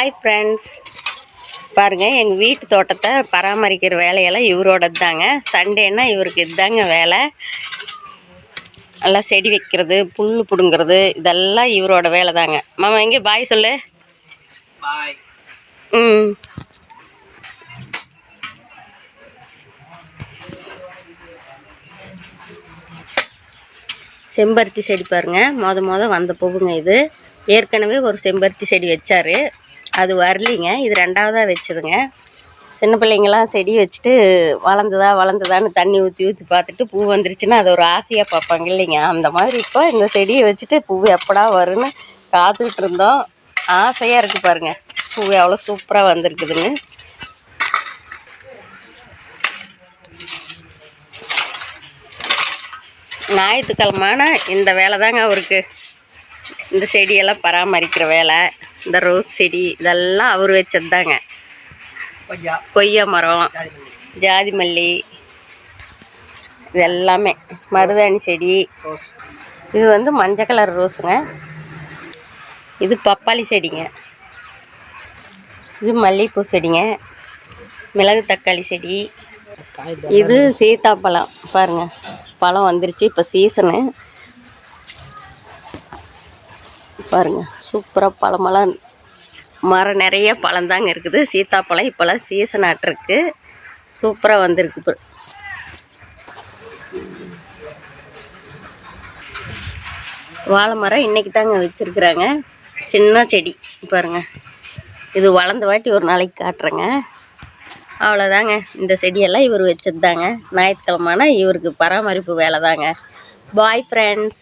Hi friends பாருங்கள் எங்கள் வீட்டு தோட்டத்தை பராமரிக்கிற வேலையெல்லாம் இவரோடது தாங்க சண்டேன்னா இவருக்கு இதுதாங்க வேலை. நல்லா செடி வைக்கிறது புல் பிடுங்கிறது இதெல்லாம் இவரோட வேலை தாங்க மாமா எங்கே? பாய் சொல்லு. பாய் ம். செம்பருத்தி செடி பாருங்க. மொத மொத வந்த பூவுங்க இது. ஏற்கனவே ஒரு செம்பருத்தி செடி வச்சாரு. அது வரலிங்க. இது ரெண்டாவதாக வச்சதுங்க. சின்ன பிள்ளைங்களாம் செடி வச்சுட்டு வளர்ந்ததா வளர்ந்ததான்னு தண்ணி ஊற்றி ஊற்றி பார்த்துட்டு பூ வந்துருச்சுன்னா அது ஒரு ஆசையாக பார்ப்பாங்க இல்லைங்க. அந்த மாதிரி இப்போ இந்த செடியை வச்சுட்டு பூ எப்படா வரும்னு காத்துக்கிட்டு இருந்தோம். ஆசையாக இருக்குது பாருங்க. பூ எவ்வளோ சூப்பராக வந்திருக்குதுன்னு. ஞாயிற்றுக்கிழமான இந்த வேலை தாங்க அவருக்கு. இந்த செடியெல்லாம் பராமரிக்கிற வேலை. இந்த ரோஸ் செடி இதெல்லாம் அவர் வச்சது தாங்க கொய்யா மரம் ஜாதி மல்லி. இது எல்லாமே மருதாணி செடி. இது வந்து மஞ்சள் கலர் ரோஸுங்க. இது பப்பாளி செடிங்க. இது மல்லிகைப்பூ செடிங்க. மிளகு தக்காளி செடி. இது சீத்தாப்பழம். பாருங்க. பழம் வந்துருச்சு. இப்போ சீசனு பாருங்க சூப்பராக பழமெல்லாம் மரம் நிறைய பழந்தாங்க இருக்குது. சீத்தாப்பழம் இப்போல்லாம் சீசன் ஆட்டிருக்கு சூப்பராக வந்திருக்கு இப்போ வாழை மரம் இன்றைக்கி தாங்க வச்சுருக்குறாங்க. சின்ன செடி பாருங்க. இது வளர்ந்த வாட்டி ஒரு நாளைக்கு காட்டுறேங்க. அவ்வளோதாங்க இந்த செடியெல்லாம் இவர் வச்சது தாங்க இவருக்கு பராமரிப்பு வேலை தாங்க பாய் ஃப்ரெண்ட்ஸ்